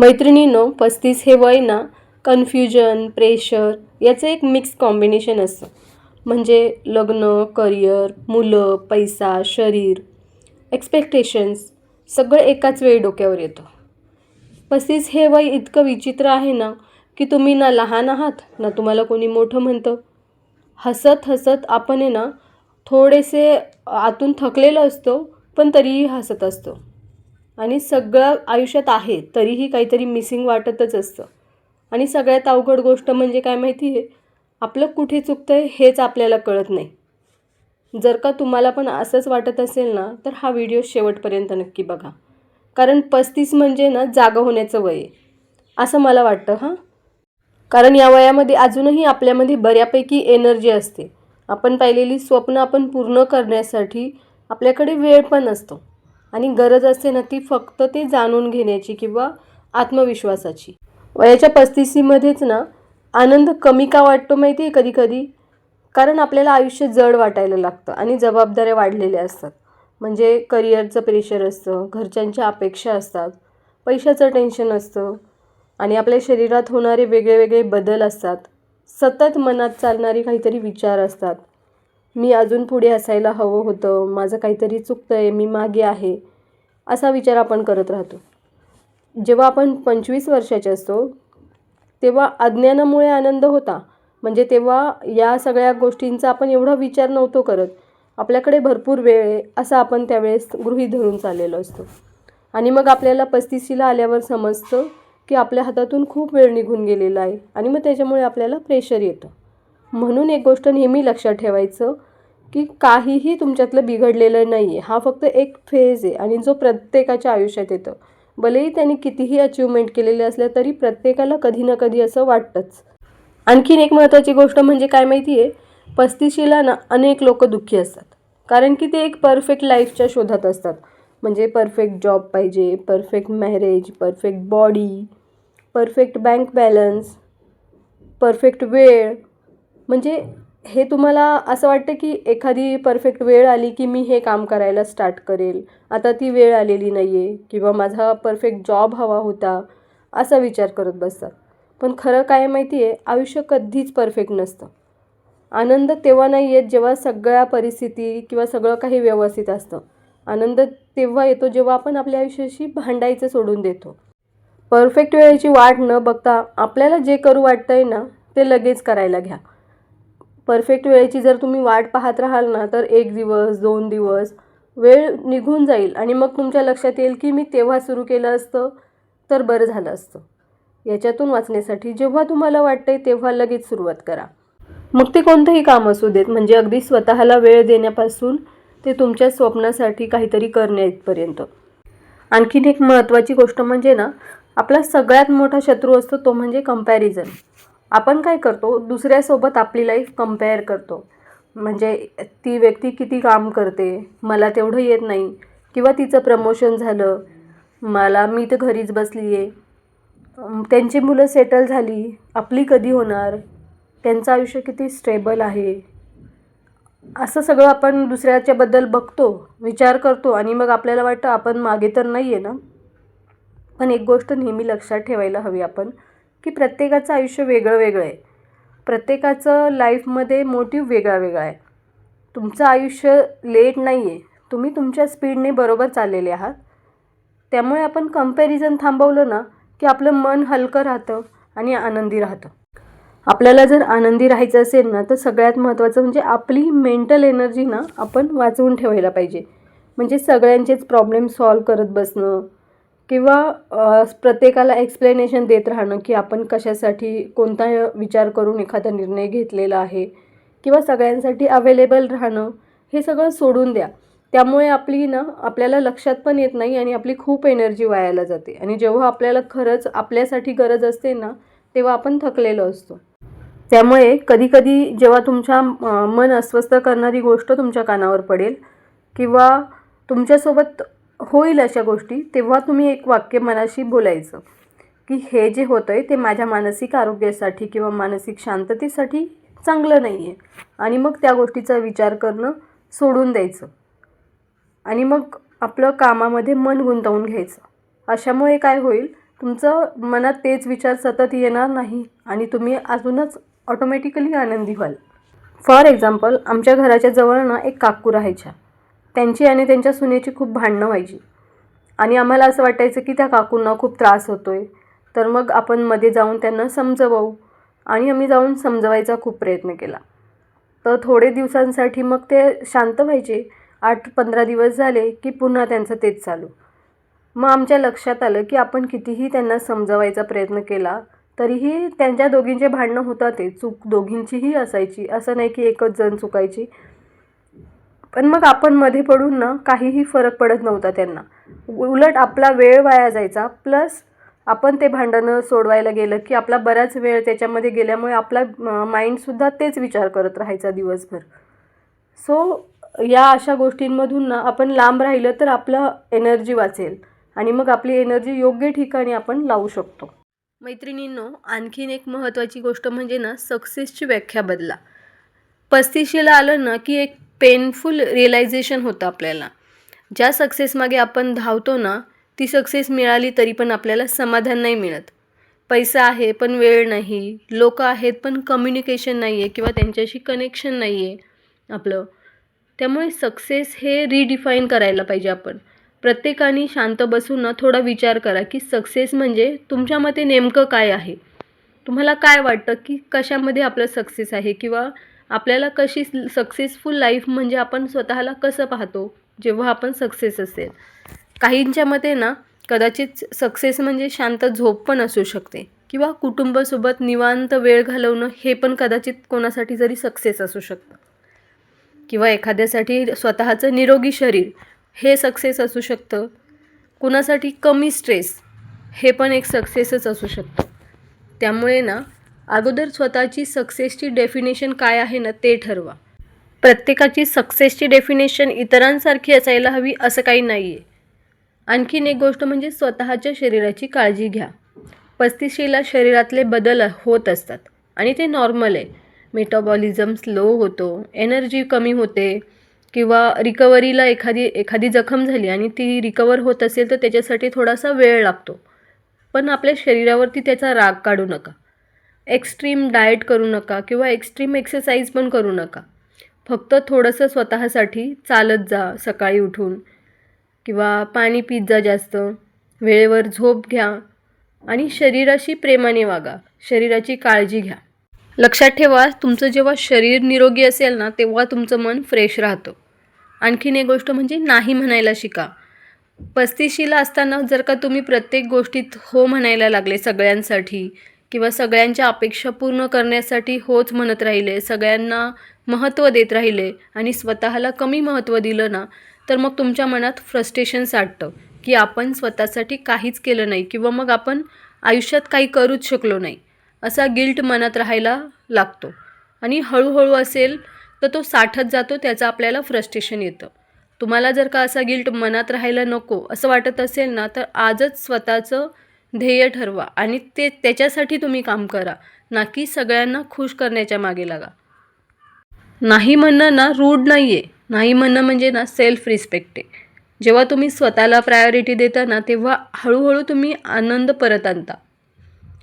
मैत्रिणींनो पस्तीस हे वय ना? कन्फ्युजन प्रेशर याचं एक मिक्स कॉम्बिनेशन असतं. म्हणजे लग्न करिअर मुलं पैसा शरीर एक्सपेक्टेशन्स सगळं एकाच वेळी डोक्यावर येतं. पस्तीस हे वय इतकं विचित्र आहे ना की तुम्ही ना लहान आहात ना तुम्हाला कोणी मोठं म्हणतं. हसत हसत आपण आहे ना थोडेसे आतून थकलेलो असतो पण तरीही हसत असतो. आणि सगळं आयुष्यात आहे तरीही काहीतरी मिसिंग वाटतच असतं. आणि सगळ्यात अवघड गोष्ट म्हणजे काय माहिती आहे आपलं कुठे चुकतं आहे हेच आपल्याला कळत नाही. जर का तुम्हाला पण असंच वाटत असेल ना तर हा व्हिडिओ शेवटपर्यंत नक्की बघा. कारण पस्तीस म्हणजे ना जागा होण्याचं वय आहे. असं मला वाटतं हां? कारण या वयामध्ये अजूनही आपल्यामध्ये बऱ्यापैकी एनर्जी असते. आपण पाहिलेली स्वप्न आपण पूर्ण करण्यासाठी आपल्याकडे वेळ पण असतो आणि गरज असते ना ती फक्त ते जाणून घेण्याची किंवा आत्मविश्वासाची. वयाच्या पस्तीसीमध्येच ना आनंद कमी का वाटतो माहिती आहे कधी कधी? कारण आपल्याला आयुष्य जड वाटायला लागतं आणि जबाबदाऱ्या वाढलेल्या असतात. म्हणजे करिअरचं प्रेशर असतं घरच्यांच्या अपेक्षा असतात पैशाचं टेन्शन असतं आणि आपल्या शरीरात होणारे वेगळे वेगळे बदल असतात. सतत मनात चालणारे काहीतरी विचार असतात. मी अजून पुढे असायला हवं होतं. माझं काहीतरी चुकतं आहे मी मागे आहे असा विचार आपण करत राहतो. जेव्हा आपण पंचवीस वर्षाचे असतो तेव्हा अज्ञानामुळे आनंद होता. म्हणजे तेव्हा या सगळ्या गोष्टींचा आपण एवढा विचार नव्हतो करत. आपल्याकडे भरपूर वेळ आहे असं आपण त्यावेळेस गृहीत धरून चाललेलो असतो. आणि मग आपल्याला पस्तीसीला आल्यावर समजतं की आपल्या हातातून खूप वेळ निघून गेलेला आहे आणि मग त्याच्यामुळे आपल्याला प्रेशर येतं. म्हणून एक गोष्ट नेहमी लक्षात ठेवायचं की काहीही तुमच्यातलं बिघडलेलं नाही आहे हा फक्त एक फेज आहे आणि जो प्रत्येकाच्या आयुष्यात येतं. भलेही त्यांनी कितीही अचिव्हमेंट केलेले असल्या तरी प्रत्येकाला कधी ना कधी असं वाटतंच. आणखीन एक महत्त्वाची गोष्ट म्हणजे काय माहिती आहे पस्तीशीला ना अनेक लोक दुःखी असतात. कारण की ते एक परफेक्ट लाईफच्या शोधात असतात. म्हणजे परफेक्ट जॉब पाहिजे perfect marriage perfect body perfect bank balance perfect वेळ म्हणजे हे तुम्हाला असं वाटतं की एखादी परफेक्ट वेळ आली की मी हे काम करायला स्टार्ट करेल? आता ती वेळ आलेली नाही आहे किंवा माझा परफेक्ट जॉब हवा होता असा विचार करत बसतात. पण खरं काय माहिती आहे आयुष्य कधीच परफेक्ट नसतं. आनंद तेव्हा नाही येत जेव्हा सगळ्या परिस्थिती किंवा सगळं काही व्यवस्थित असतं. आनंद तेव्हा येतो जेव्हा आपण आपल्या आयुष्याशी भांडायचं सोडून देतो. परफेक्ट वेळेची वाट न बघता आपल्याला जे करू वाटतंय ना ते लगेच करायला घ्या. परफेक्ट वेळेची जर तुम्ही वाट पाहत राहाल ना तर एक दिवस दोन दिवस वेळ निघून जाईल. आणि मग तुमच्या लक्षात येईल की मी तेव्हा सुरू केलं असतं तर बरं झालं असतं. याच्यातून वाचण्यासाठी जेव्हा तुम्हाला वाटतंय तेव्हा लगेच सुरुवात करा. मग ते कोणतंही काम असू देत म्हणजे अगदी स्वतःला वेळ देण्यापासून ते तुमच्या स्वप्नासाठी काहीतरी करण्यापर्यंत आणखीन एक महत्त्वाची गोष्ट म्हणजे ना आपला सगळ्यात मोठा शत्रू असतो तो म्हणजे कंपॅरिझन आपण काय करतो दुसऱ्यासोबत आपली लाईफ कंपेअर करतो. म्हणजे ती व्यक्ती किती काम करते मला तेवढं येत नाही किंवा तिचं प्रमोशन झालं मला मी तर घरीच बसली आहे त्यांची मुलं सेटल झाली आपली कधी होणार त्यांचं आयुष्य किती स्टेबल आहे. असं सगळं आपण दुसऱ्याच्याबद्दल बघतो विचार करतो आणि मग आपल्याला वाटतं आपण मागे तर नाही आहे ना? पण एक गोष्ट नेहमी लक्षात ठेवायला हवी आपण की प्रत्येकाचं आयुष्य वेगळं वेगळं आहे. प्रत्येकाचं लाईफमध्ये मोटिव वेगळा वेगळा आहे. तुमचं आयुष्य लेट नाही आहे तुम्ही तुमच्या स्पीडने बरोबर चाललेले आहात. त्यामुळे आपण कंपॅरिझन थांबवलं ना की आपलं मन हलकं राहतं आणि आनंदी राहतं. आपल्याला जर आनंदी राहायचं असेल ना तर सगळ्यात महत्त्वाचं म्हणजे आपली मेंटल एनर्जी ना आपण वाचवून ठेवायला पाहिजे. म्हणजे सगळ्यांचेच प्रॉब्लेम सॉल्व करत बसणं किंवा प्रत्येकाला एक्सप्लेनेशन देत राहणं की आपण कशासाठी कोणता विचार करून एखादा निर्णय घेतलेला आहे किंवा सगळ्यांसाठी अवेलेबल राहणं हे सगळं सोडून द्या. त्यामुळे आपली ना आपल्याला लक्षात पण येत नाही आणि आपली खूप एनर्जी वायाला जाते. आणि जेव्हा आपल्याला खरंच आपल्यासाठी गरज असते ना तेव्हा आपण थकलेलो असतो. त्यामुळे कधीकधी जेव्हा तुमच्या मन अस्वस्थ करणारी गोष्ट तुमच्या कानावर पडेल किंवा तुमच्यासोबत होईल अशा गोष्टी तेव्हा तुम्ही एक वाक्य मनाशी बोलायचं. की हे जे होतं आहे ते माझ्या मानसिक आरोग्यासाठी किंवा मानसिक शांततेसाठी चांगलं नाही आहे आणि मग त्या गोष्टीचा विचार करणं सोडून द्यायचं. आणि मग आपलं कामामध्ये मन गुंतवून घ्यायचं. अशामुळे काय होईल तुमचं मनात तेच विचार सतत येणार नाही आणि तुम्ही अजूनच ऑटोमॅटिकली आनंदी व्हाल. फॉर एक्झाम्पल आमच्या घराच्या जवळ ना एक काकू राहायच्या. त्यांची आणि त्यांच्या सुनेची खूप भांडणं व्हायची. आणि आम्हाला असं वाटायचं की त्या काकूंना खूप त्रास होतो आहे तर मग आपण मध्ये जाऊन त्यांना समजवू. आणि आम्ही जाऊन समजवायचा खूप प्रयत्न केला. तर थोडे दिवसांसाठी मग ते शांत व्हायचे. आठ पंधरा दिवस झाले की पुन्हा त्यांचं तेच चालू. मग आमच्या लक्षात आलं की आपण कितीही त्यांना समजवायचा प्रयत्न केला तरीही त्यांच्या दोघींचे भांडणं होतात ते चूक दोघींचीही असायची. असं नाही की एकच जण चुकायची. पण मग आपण मध्ये पडून ना काहीही फरक पडत नव्हता त्यांना. उलट आपला वेळ वाया जायचा. प्लस आपण ते भांडणं सोडवायला गेलं की आपला बराच वेळ त्याच्यामध्ये गेल्यामुळे आपला माइंडसुद्धा तेच विचार करत राहायचा दिवसभर. सो या अशा गोष्टींमधून ना आपण लांब राहिलं तर आपलं एनर्जी वाचेल. आणि मग आपली एनर्जी योग्य ठिकाणी आपण लावू शकतो. मैत्रिणींनो आणखीन एक महत्त्वाची गोष्ट म्हणजे ना सक्सेसची व्याख्या बदला. पस्तीशीला आलं ना की एक पेनफुल रिअलायझेशन होतं आपल्याला. ज्या सक्सेसमागे आपण धावतो ना ती सक्सेस मिळाली तरी पण आपल्याला समाधान नाही मिळत. पैसा आहे पण वेळ नाही. लोक आहेत पण कम्युनिकेशन नाही आहे किंवा त्यांच्याशी कनेक्शन नाही आहे आपलं. त्यामुळे सक्सेस हे रिडिफाईन करायला पाहिजे आपण. प्रत्येकाने शांत बसून ना थोडा विचार करा की सक्सेस म्हणजे तुमच्या मते नेमकं काय आहे? तुम्हाला काय वाटतं की कशामध्ये आपलं सक्सेस आहे किंवा आपल्याला कशी सक्सेसफुल लाईफ म्हणजे आपण स्वतःला कसं पाहतो जेव्हा आपण सक्सेस असेल. काहींच्या मते ना कदाचित सक्सेस म्हणजे शांत झोप पण असू शकते. किंवा कुटुंबासोबत निवांत वेळ घालवणं हे पण कदाचित कोणासाठी जरी सक्सेस असू शकतं. किंवा एखाद्यासाठी स्वतःचं निरोगी शरीर हे सक्सेस असू शकतं. कुणासाठी कमी स्ट्रेस हे पण एक सक्सेसच असू शकतं. त्यामुळे ना अगोदर स्वतःची सक्सेसची डेफिनेशन काय आहे ना ते ठरवा. प्रत्येकाची सक्सेसची डेफिनेशन इतरांसारखी असायला हवी असं काही नाही आहे आणखीन एक गोष्ट म्हणजे स्वतःच्या शरीराची काळजी घ्या. पस्तीशीला शरीरातले बदल होत असतात आणि ते नॉर्मल आहे. मेटाबॉलिझम स्लो होतो एनर्जी कमी होते किंवा रिकवरीला एखादी एखादी जखम झाली आणि ती रिकवर होत असेल तर त्याच्यासाठी थोडासा वेळ लागतो. पण आपल्या शरीरावरती त्याचा राग काढू नका. एक्स्ट्रीम डाएट करू नका किंवा एक्स्ट्रीम एक्सरसाइज पण करू नका. फक्त थोडंसं स्वतःसाठी चालत जा सकाळी उठून किंवा पाणी पित जा जास्त. वेळेवर झोप घ्या आणि शरीराशी प्रेमाने वागा. शरीराची काळजी घ्या. लक्षात ठेवा तुमचं जेव्हा शरीर निरोगी असेल ना तेव्हा तुमचं मन फ्रेश राहतं. आणखीन एक गोष्ट म्हणजे नाही म्हणायला शिका. पस्तीशीला असताना जर का तुम्ही प्रत्येक गोष्टीत हो म्हणायला लागले सगळ्यांसाठी किंवा सगळ्यांच्या अपेक्षा पूर्ण करण्यासाठी होच म्हणत राहिले सगळ्यांना महत्त्व देत राहिले आणि स्वतःला कमी महत्त्व दिलं ना तर मग तुमच्या मनात फ्रस्ट्रेशन साठतं की आपण स्वतःसाठी काहीच केलं नाही किंवा मग आपण आयुष्यात काही करूच शकलो नाही असा गिल्ट मनात राहायला लागतो. आणि हळूहळू असेल तर तो साठत जातो त्याचं आपल्याला फ्रस्ट्रेशन येतं. तुम्हाला जर का असा गिल्ट मनात राहायला नको असं वाटत असेल ना तर आजच स्वतःचं ध्येय ठरवा आणि ते त्याच्यासाठी तुम्ही काम करा ना की सगळ्यांना खुश करण्याच्या मागे लागा. नाही म्हणणं ना रूढ नाही आहे नाही म्हणणं म्हणजे ना सेल्फ रिस्पेक्ट आहे जेव्हा तुम्ही स्वतःला प्रायोरिटी देता ना तेव्हा हळूहळू तुम्ही आनंद परत आणता.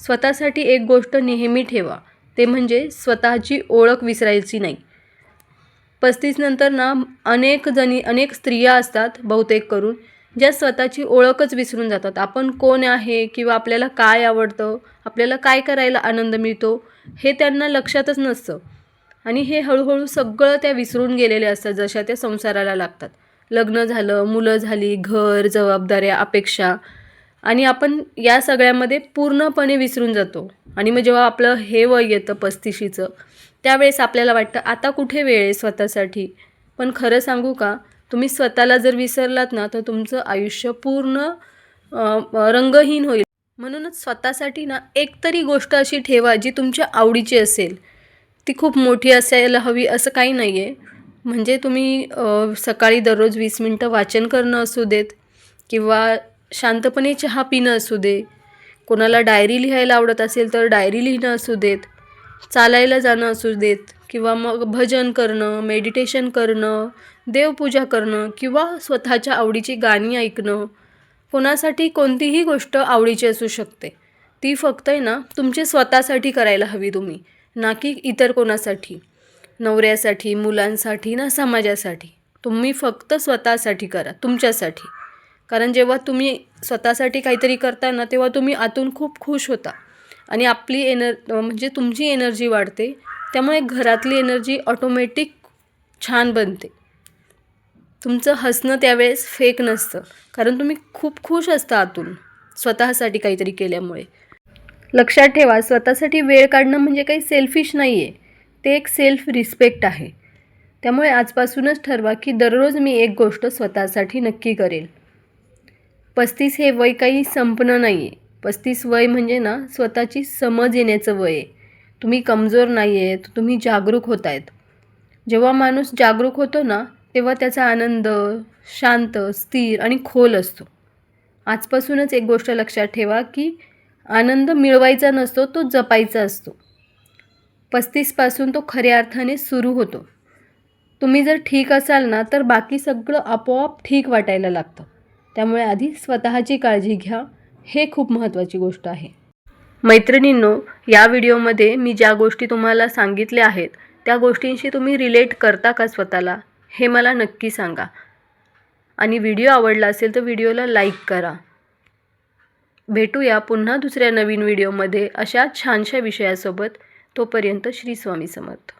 स्वतःसाठी एक गोष्ट नेहमी ठेवा. ते म्हणजे स्वतःची ओळख विसरायची नाही. पस्तीस नंतर ना अनेक जणी अनेक स्त्रिया असतात बहुतेक करून ज्या स्वतःची ओळखच विसरून जातात. आपण कोण आहे किंवा आपल्याला काय आवडतं आपल्याला काय करायला आनंद मिळतो हे त्यांना लक्षातच नसतं. आणि हे हळूहळू सगळं त्या विसरून गेलेले असतात जशा त्या संसाराला लागतात. लग्न झालं मुलं झाली घर जबाबदाऱ्या अपेक्षा. आणि आपण या सगळ्यामध्ये पूर्णपणे विसरून जातो. आणि मग जेव्हा आपलं हे वय येतं पस्तीशीचं त्यावेळेस आपल्याला वाटतं आता कुठे वेळ आहे स्वतःसाठी? पण खरं सांगू का तुम्ही स्वतःला जर विसरलात ना तर तुमचं आयुष्य पूर्ण रंगहीन होईल. म्हणूनच स्वतःसाठी ना एकतरी गोष्ट अशी ठेवा जी तुमच्या आवडीची असेल. ती खूप मोठी असायला हवी असं काही नाही आहे म्हणजे तुम्ही सकाळी दररोज वीस मिनटं वाचन करणं असू देत किंवा शांतपणे चहा पिणं असू दे. कोणाला डायरी लिहायला आवडत असेल तर डायरी लिहिणं असू देत. चालायला जाणं असू देत. किंवा मग भजन करणं मेडिटेशन करणं देवपूजा करणं किंवा स्वतःच्या आवडीची गाणी ऐकणं कोणासाठी कोणतीही गोष्ट आवडीची असू शकते. ती फक्त आहे ना तुमचे स्वतःसाठी करायला हवी तुम्ही ना की इतर कोणासाठी. नवऱ्यासाठी मुलांसाठी ना समाजासाठी. तुम्ही फक्त स्वतःसाठी करा तुमच्यासाठी. कारण जेव्हा तुम्ही स्वतःसाठी काहीतरी करता ना तेव्हा तुम्ही आतून खूप खुश होता. आणि आपली एनर म्हणजे तुमची एनर्जी वाढते. त्यामुळे घरातली एनर्जी ऑटोमॅटिक छान बनते. तुमचं हसणं त्यावेळेस फेक नसतं कारण तुम्ही खूप खुश असता आतून स्वतःसाठी काहीतरी केल्यामुळे. लक्षात ठेवा स्वतःसाठी वेळ काढणं म्हणजे काही सेल्फिश नाही आहे ते एक सेल्फ रिस्पेक्ट आहे. त्यामुळे आजपासूनच ठरवा की दररोज मी एक गोष्ट स्वतःसाठी नक्की करेल. पस्तीस हे वय काही संपणं नाही आहे पस्तीस वय म्हणजे ना स्वतःची समज येण्याचं वय आहे. तुम्ही कमजोर नाही आहेत तुम्ही जागरूक होत आहेत जेव्हा माणूस जागरूक होतो ना तेव्हा त्याचा आनंद शांत स्थिर आणि खोल असतो. आजपासूनच एक गोष्ट लक्षात ठेवा की आनंद मिळवायचा नसतो तो जपायचा असतो. पस्तीसपासून तो खऱ्या अर्थाने सुरू होतो. तुम्ही जर ठीक असाल ना तर बाकी सगळं आपोआप ठीक वाटायला लागतं. त्यामुळे आधी स्वतःची काळजी घ्या. हे खूप महत्त्वाची गोष्ट आहे. मैत्रिणींनो या व्हिडिओमध्ये मी ज्या गोष्टी तुम्हाला सांगितल्या आहेत त्या गोष्टींशी तुम्ही रिलेट करता का स्वतःला हे मला नक्की सांगा. आणि व्हिडिओ आवडला असेल तर व्हिडिओला लाईक करा. भेटूया पुन्हा दुसऱ्या नवीन व्हिडिओमध्ये अशा छानशा विषयासोबत. तोपर्यंत श्री स्वामी समर्थ.